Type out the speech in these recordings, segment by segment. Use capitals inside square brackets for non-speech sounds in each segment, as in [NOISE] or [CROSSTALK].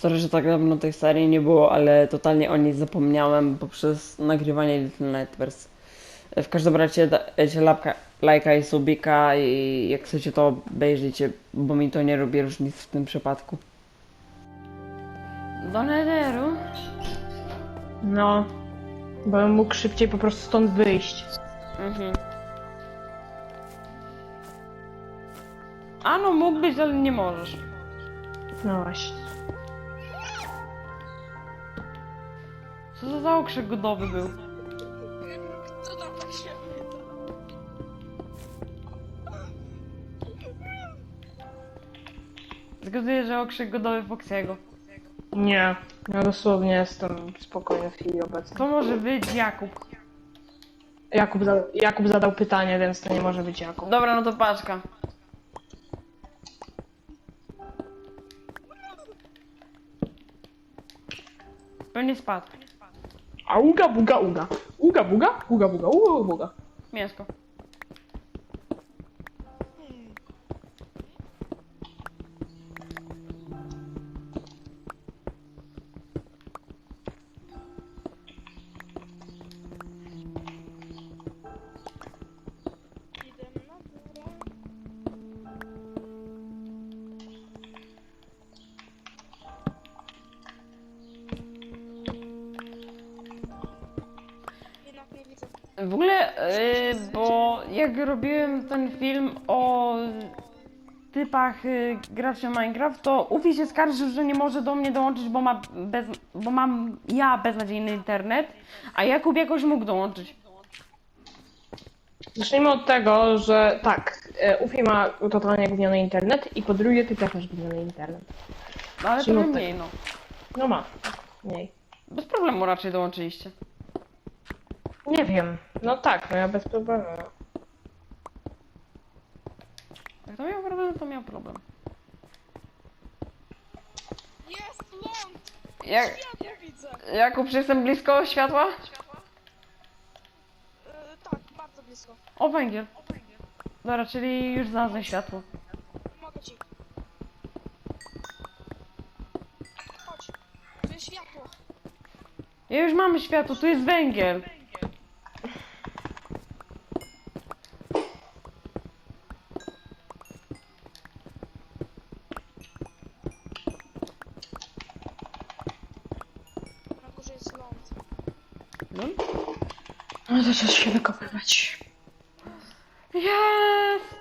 Sorry, że tak dawno tej serii nie było, ale totalnie o niej zapomniałem poprzez nagrywanie Little Nightmares. W każdym razie dajcie lapka, lajka i subika i jak chcecie to obejrzyjcie, bo mi to nie robi różnic w tym przypadku. Do Netheru? No, bo bym mógł szybciej po prostu stąd wyjść. Mhm. A no mógłbyś, ale nie możesz. No właśnie. Co to za okrzyk godowy był? Co tam tak się? Zgaduję, że okrzyk godowy Foxiego. Nie, ja dosłownie jestem spokojny w chwili obecnej. To może być Jakub. Jakub, za, Jakub zadał pytanie, więc to nie może być Jakub. Dobra, no to paczka. Pewnie spadł. A uga buga uga. Uga buga, uga buga, uga buga. Mięsko. Idę W ogóle, yy, bo jak robiłem ten film o typach yy, graczy Minecraft, to Ufi się skarżył, że nie może do mnie dołączyć, bo, ma bez, bo mam ja beznadziejny internet, a Jakub jakoś mógł dołączyć. Zacznijmy od tego, że tak, e, Ufi ma totalnie gówniony internet i po drugie ty też masz gówniony internet. No, ale trochę od mniej, no. No ma, mniej. Bez problemu raczej dołączyliście. Nie wiem. No tak, no ja bez problemu. Jak to miał problem, to miał problem. Jest ląd! Jak, widzę! Jakub, czy jestem blisko światła? Yy, tak, bardzo blisko. O, węgiel. Dobra, czyli już znalazłem światło. Mogę ci. Chodź. Tu jest światło. Ja już mamy światło, tu jest węgiel. No. No to czas się wykopywać. Jest!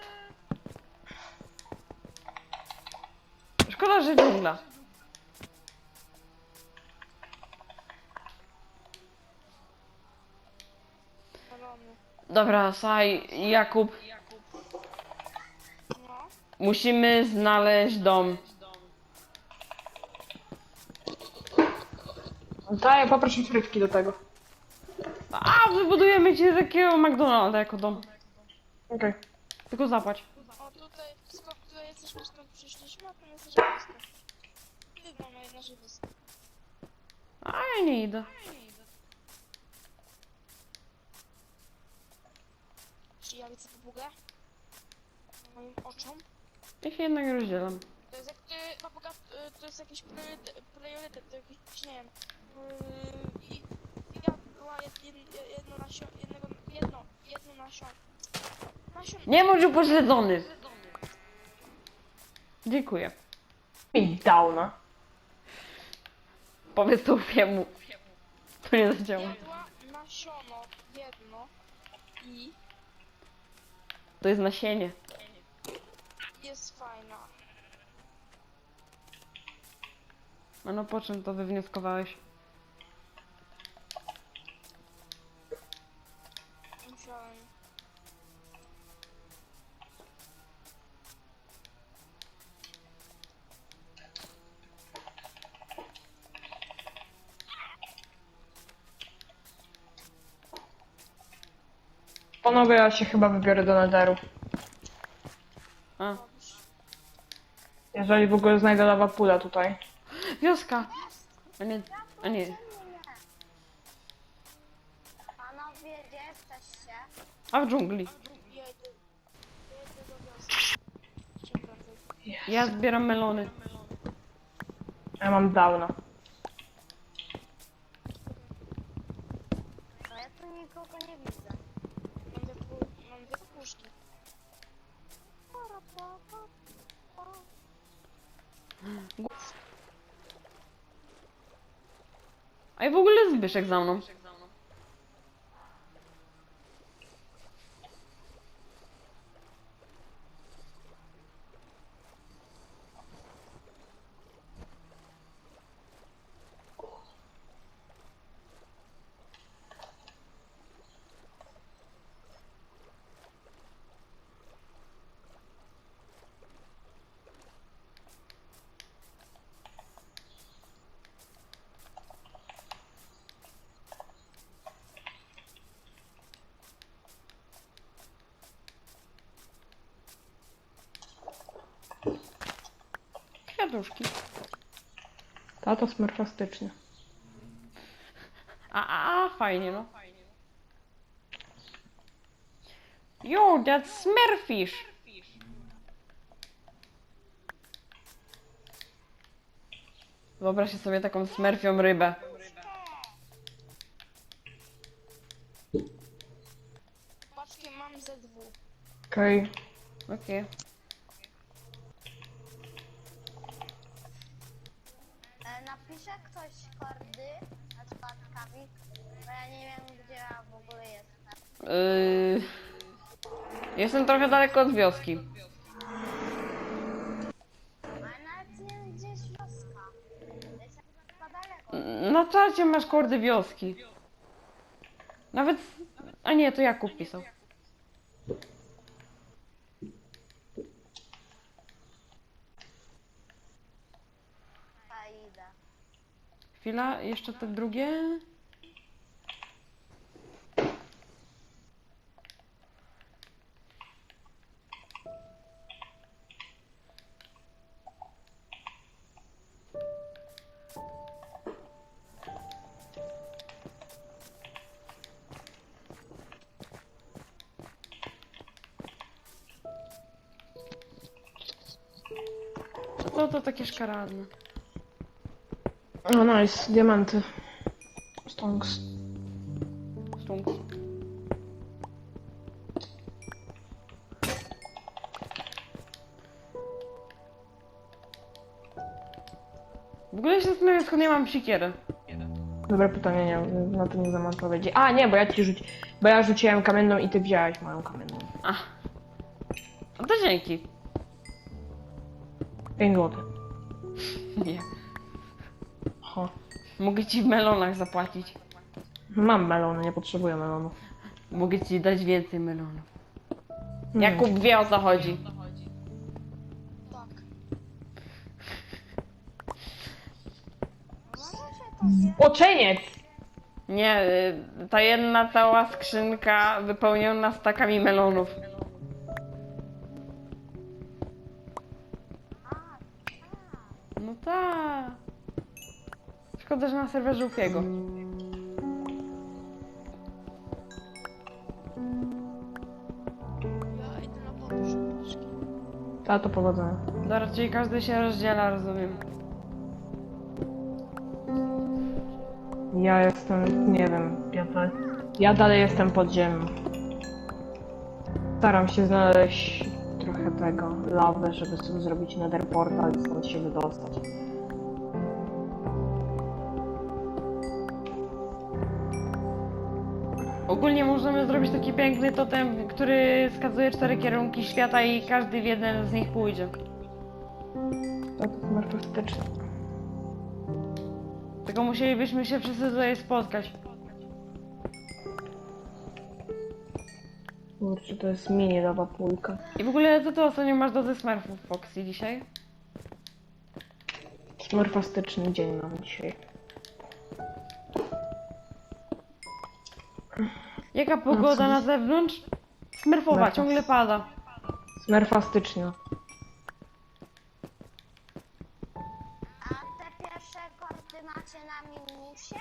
Szkoda, że dżungla. Dobra, Saj, Jakub, musimy znaleźć dom. Daję, poproszę frytki do tego. Wybudujemy ci takiego McDonalda jako dom. Okej. Tylko zapłać. O, tutaj, skąd tutaj jesteśmy, skąd przyszliśmy, a tam jesteśmy blisko. Ty mamy jedna żywość. A ja nie idę. Czy ja widzę papugę? Moim oczom. Ja się jednak rozdzielam. To jest jak ty, papuga, y, to jest jakiś priorytet, priorytet to jakiś, nie wiem. Yy, I jed, jed, jedno nasio, jednego, jedno, jedno nasion. Nasion. Nie bądź upośledzony. Dziękuję. Mi downa. Powiedz to Ufiemu. To nie zadziała. Jadła nasiono jedno i To jest nasienie. jest fajna. A no po czym to wywnioskowałeś? Panowie, ja się chyba wybiorę do Netheru. A. Jeżeli w ogóle znajdę lawa pula tutaj. Wioska! A nie, a nie. Panowie, gdzie jesteście? A w dżungli. Ja zbieram melony. Ja mam downa. No ja tu nikogo nie widzę. Mam dwie, pu- mam dwie puszki. A i w ogóle Zbyszek za mną. Kwiatuszki. Tato smerfastyczny. A, a, a, fajnie, no. Yo, that's Smurfish. Wyobraźcie sobie taką smerfią rybę. Paczkę mam ze dwóch. Okej. Okej. Ktoś kordy na przypadkami, bo ja nie wiem gdzie ja w ogóle jestem. Yy... Jestem trochę daleko od wioski. Ale nawet nie wiem gdzie jest wioska. Jestem chyba daleko. Na czacie masz kordy wioski. Nawet... A nie, to Jakub pisał. A idę. Chwila, jeszcze te drugie. To takie szkaradne. O, nice. Diamenty. Stonks. Stunks. W ogóle się zastanawiam, skąd ja mam siekierę. Dobre pytanie, nie, na to nie znam odpowiedzi. A, nie, bo ja ci rzuci... Bo ja rzuciłem kamienną i ty wziąłeś moją kamienną. Ach. No to dzięki. 5 zł. [LAUGHS] Nie. Mogę ci w melonach zapłacić. Mam melony, nie potrzebuję melonów. Mogę ci dać więcej melonów. Jakub wie o co chodzi. Tak. Oczeniec! Nie, y, ta jedna cała skrzynka wypełniona stakami melonów. No tak. Szkoda, że na serwerze Ufiego. Ja idę na podróż paczki. Tato, powodzenia. No raczej każdy się rozdziela, rozumiem. Ja jestem, nie wiem, ja, dalej, ja dalej jestem pod ziemią. Staram się znaleźć trochę tego, lawy, żeby sobie zrobić nether portal i stąd się wydostać. Ogólnie możemy zrobić taki piękny totem, który wskazuje cztery kierunki świata i każdy w jeden z nich pójdzie. Tato, smerfastyczny. Tylko musielibyśmy się wszyscy tutaj spotkać. Kurczę, to jest mini nowa pulka. I w ogóle co ty ostatnio masz do ze Smurfów Foxy dzisiaj? Smerfastyczny dzień mam dzisiaj. Jaka pogoda na zewnątrz? Smurfowa, Smurfas. ciągle pada. Smerfastyczny. a te pierwsze kordy macie na minusie?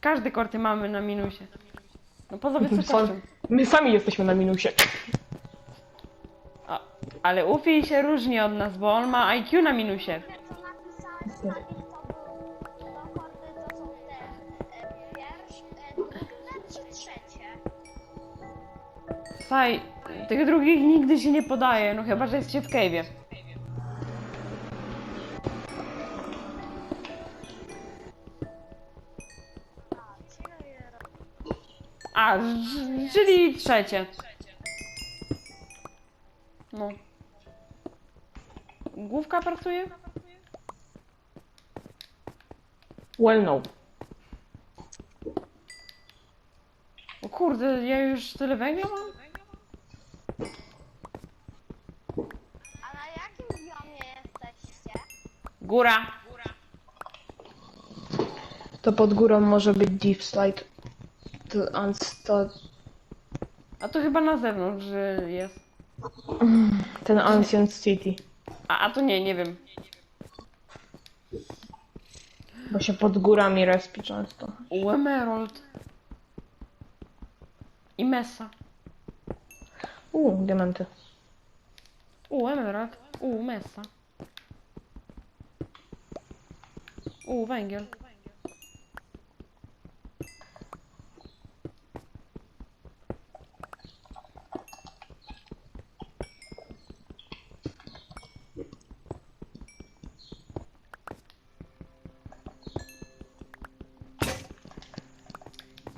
Każdy korty mamy na minusie. No poza [LAUGHS] wysokością. My sami jesteśmy na minusie. A, ale Ufi się różni od nas, bo on ma IQ na minusie. Słuchaj, tych drugich nigdy się nie podaje, no chyba, że jesteście w cave'ie. A, czyli trzecie. No. Główka pracuje? Well, no. O kurde, ja już tyle węgla mam? A na jakim biomie jesteście? Góra. To pod górą może być Deep Slide. To, to A to chyba na zewnątrz y, jest. ten Ancient City. A, a to nie, nie wiem. Bo się pod górami respi często. U Emerald. I Mesa. Uuu, diamenty. U Emerald. U Mesa. U węgiel.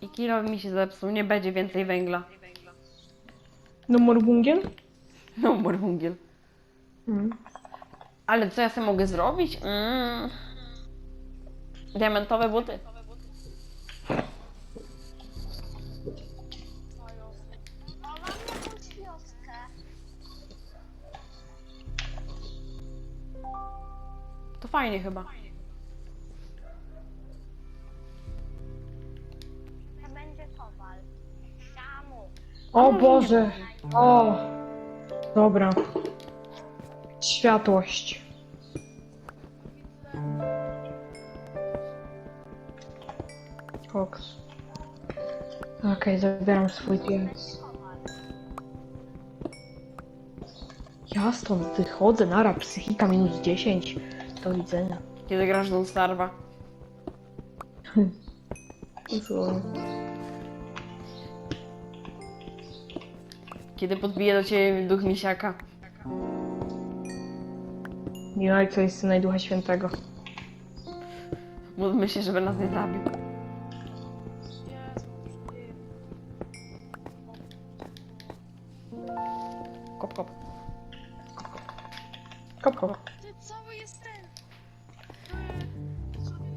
I kilo mi się zepsuł, nie będzie więcej węgla. No morbungiel? No, mur węgiel. Mm. Ale co ja sobie mogę zrobić? Mm. Diamentowe buty. To fajnie chyba. To będzie kowal. Szamu. O Boże! O! Dobra. Światłość. Koks. Okej, zabieram swój pies. Ja stąd wychodzę, nara, psychika minus 10. Do widzenia. Kiedy grasz Don't Starva. Kiedy podbije do ciebie duch misiaka. Miłaj, co jest syna i Ducha Świętego. Módlmy się, żeby nas nie zabił.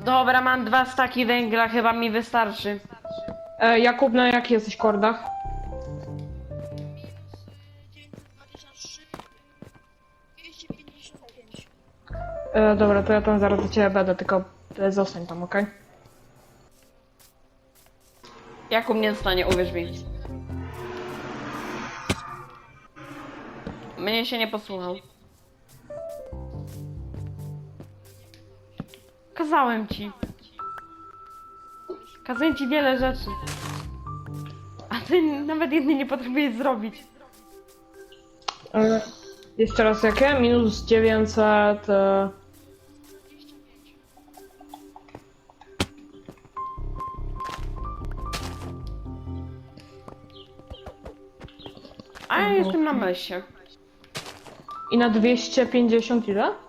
Dobra, mam dwa staki węgla, chyba mi wystarczy. E, Jakub, na jakich jesteś kordach? Minus 923. 255. E, dobra, to ja tam zaraz do ciebie będę, tylko e, zostań tam, okej? Jakub nie dostanie, uwierz mi. Mnie się nie posłuchał. Kazałem ci. Kazałem ci wiele rzeczy. A ty nawet jednej nie potrafiłeś zrobić. E, jeszcze raz jakie? Minus 900... E, A ja jestem na mesie. I na 250 ile?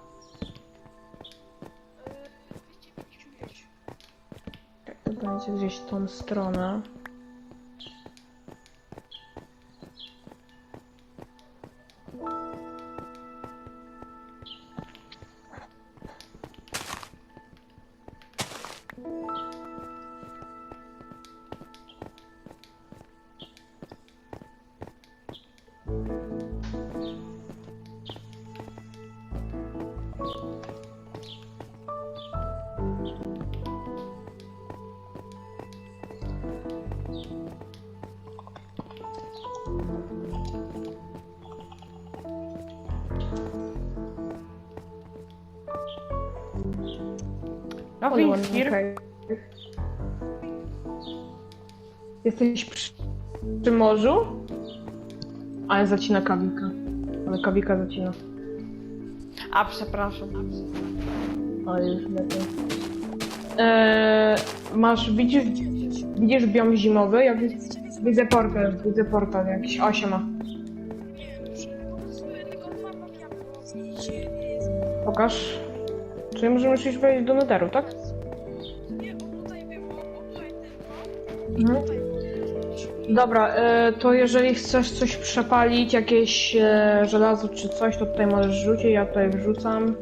Gdzieś tą stronę. Nothing Ładnie, here. okej. Jesteś przy, przy morzu? Ale zacina kawika. Ale kawika zacina. A, przepraszam. O, już lepiej. Eee, masz, widzisz, widzisz biom zimowy? Ja widzę, portal, widzę portal, jakiś 8 ma. Nie wiem, czy pokazuję, tylko mam mam jak było zmienić. Jest... Pokaż. Czyli możemy już wejść do netheru, tak? Mhm. Dobra, e, to jeżeli chcesz coś przepalić, jakieś e, żelazo czy coś, to tutaj możesz rzucić, ja tutaj wrzucam.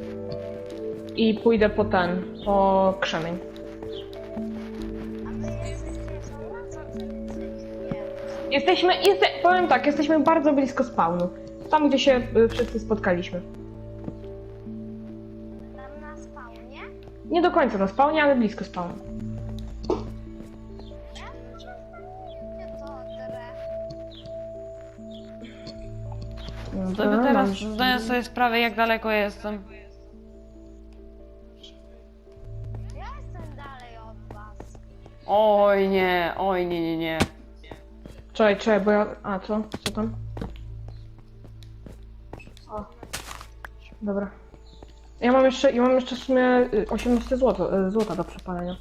I pójdę po ten, po krzemień. Jesteśmy, jeste, powiem tak, jesteśmy bardzo blisko spawnu. Tam, gdzie się y, wszyscy spotkaliśmy. Tam na spawnie? Nie do końca na spawnie, ale blisko spawnu. Nie? Sobie Dobra, teraz mam- zdaję sobie sprawę, jak daleko jestem. Ja jestem dalej od was. Oj nie, oj nie, nie, nie. Czekaj, czekaj, bo ja... A, co? Co tam? O. Dobra. Ja mam jeszcze, ja mam jeszcze w sumie y, 18 zł, y, złota do przepalenia.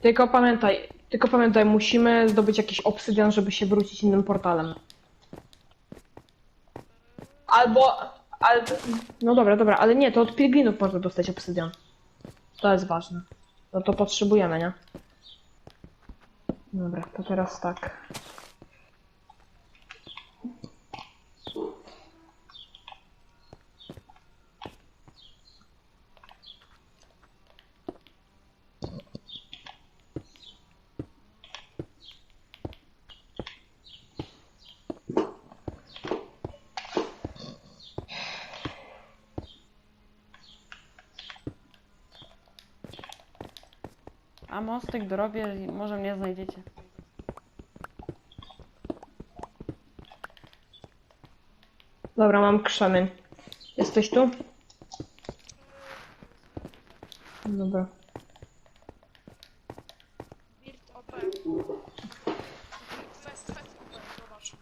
Tylko pamiętaj, tylko pamiętaj, musimy zdobyć jakiś obsydian, żeby się wrócić innym portalem. Albo, albo... No dobra, dobra, ale nie, to od pilgrimów można dostać obsydian. To jest ważne. No to potrzebujemy, nie? Dobra, to teraz tak. A mostek dorobię i może mnie znajdziecie. Dobra, mam krzemień. Jesteś tu? Dobra. Birt OP. Fest, fest, zobacz.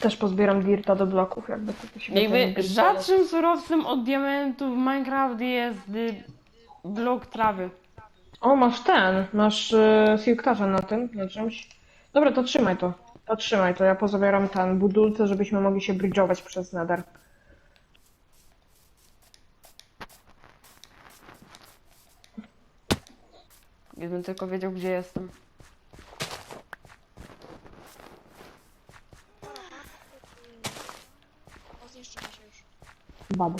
Też pozbieram dirta do bloków, jakby to się Jakby rzadszym surowcem od diamentu w Minecraft jest y, blok trawy. O, masz ten, masz y, silktarza na tym, na czymś. Dobra, to trzymaj to. To trzymaj to, ja pozabieram ten budulce, żebyśmy mogli się bridge'ować przez nether. Gdybym tylko wiedział, gdzie jestem. O, się już. Babu.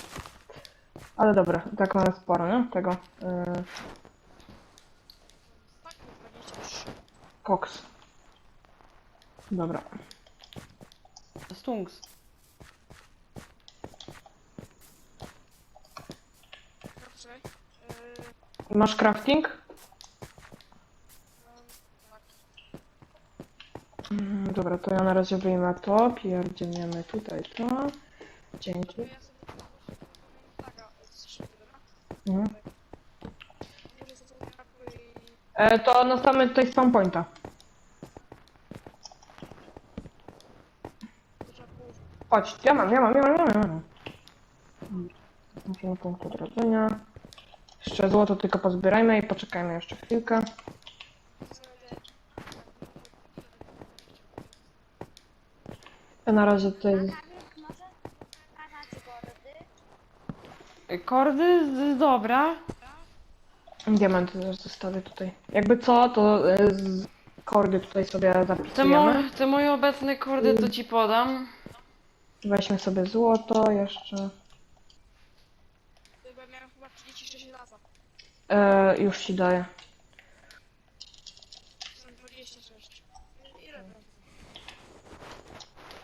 Ale dobra, tak mamy sporo, nie? Tego. Y, Tak, 23. koks. Dobra. Stunks. Yy, Masz crafting? tak. Mm, Dobra, to ja na razie wyjmę to, pierdzielniemy tutaj to. Dzięki. To Jakby... E, to nastawmy tutaj spawn pointa. Chodź, ja mam, ja mam, ja mam. Ja mam. Musimy punkt odrodzenia. Jeszcze złoto tylko pozbierajmy i poczekajmy jeszcze chwilkę. Ja na razie tutaj... Kamil, może pokazać gordy? Y, Kordy, z- dobra. Diament też zostawię tutaj. Jakby co, to e, z kordy tutaj sobie Te, mo zapisujemy. te moje obecne kordy to ci podam. Weźmy sobie złoto jeszcze. Chyba miałem chyba 36 lata. E, już ci daję. Są 26. Ile to?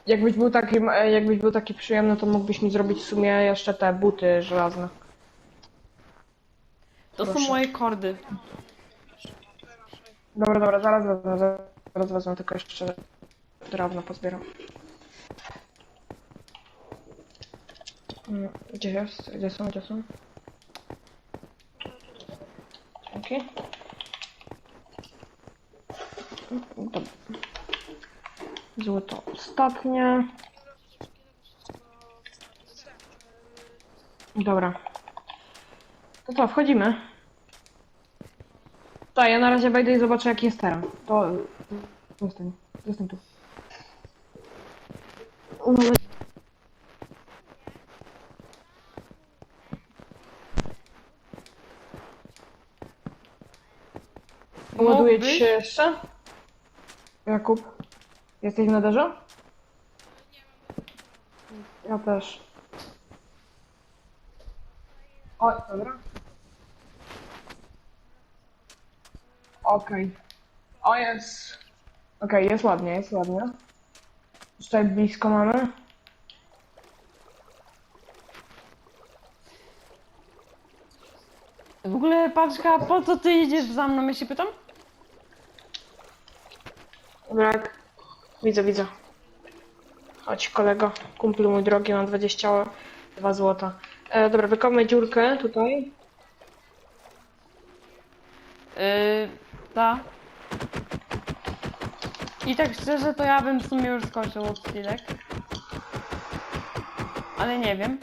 Jakbyś był taki, e, jakbyś był taki przyjemny, to mógłbyś mi zrobić w sumie jeszcze te buty żelazne. To są Proszę. moje kordy. Dobra, dobra, zaraz wezmę, zaraz wezmę, tylko jeszcze drewno pozbieram. Mm, Gdzie jest? Gdzie są? Gdzie są? Dzięki. Mm, Dobra. Złoto ostatnie. Dobra. To co, wchodzimy? Tak, ja na razie wejdę i zobaczę jaki jest teren. To... Zostań, zostań tu. Moment. Ładuje ci się jeszcze? Jakub? Jesteś w naderze? Ja też. O, dobra. Okej. O, jest. Okej, jest ładnie, jest ładnie. Już Tutaj blisko mamy. W ogóle, paczka, po co ty idziesz za mną, ja się pytam? Dobra. Widzę, widzę. Chodź, kolego. Kumplu mój drogi, mam 22 złota. E, dobra, wykopmy dziurkę tutaj. Yy, ta. I tak szczerze, to ja bym w sumie już skończył odcinek. Ale nie wiem.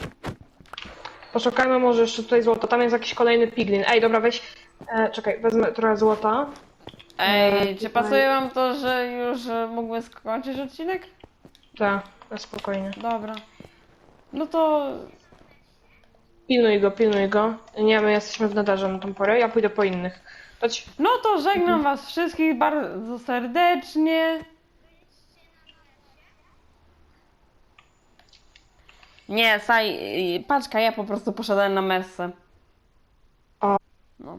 Poszukajmy może jeszcze tutaj złoto. Tam jest jakiś kolejny piglin. Ej, dobra, weź. E, czekaj, wezmę trochę złota. Ej, No, czy pasuje wam to, że już e, mógłbym skończyć odcinek? Tak, na spokojnie. Dobra. No to Pilnuj go, pilnuj go. Nie, my jesteśmy w nadarze na tą porę. Ja pójdę po innych. Chodź. No to żegnam was wszystkich bardzo serdecznie. Nie, Saj, paczka, ja po prostu poszedłem na messę. O. No.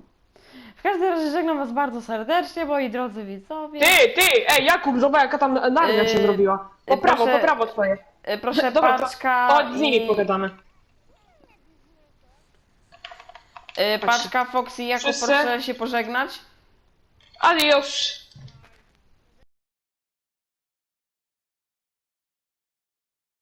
W każdym razie żegnam was bardzo serdecznie, moi drodzy widzowie. Ty, ty! Ej, Jakub, zobacz jaka tam narnia się Yy, zrobiła. Po prawo, proszę- po prawo twoje. Y, Proszę Dobra, to- paczka. Chodź z nimi i- pogadamy. y, Paczka Foxy, jako Wszyscy? proszę się pożegnać. Adios!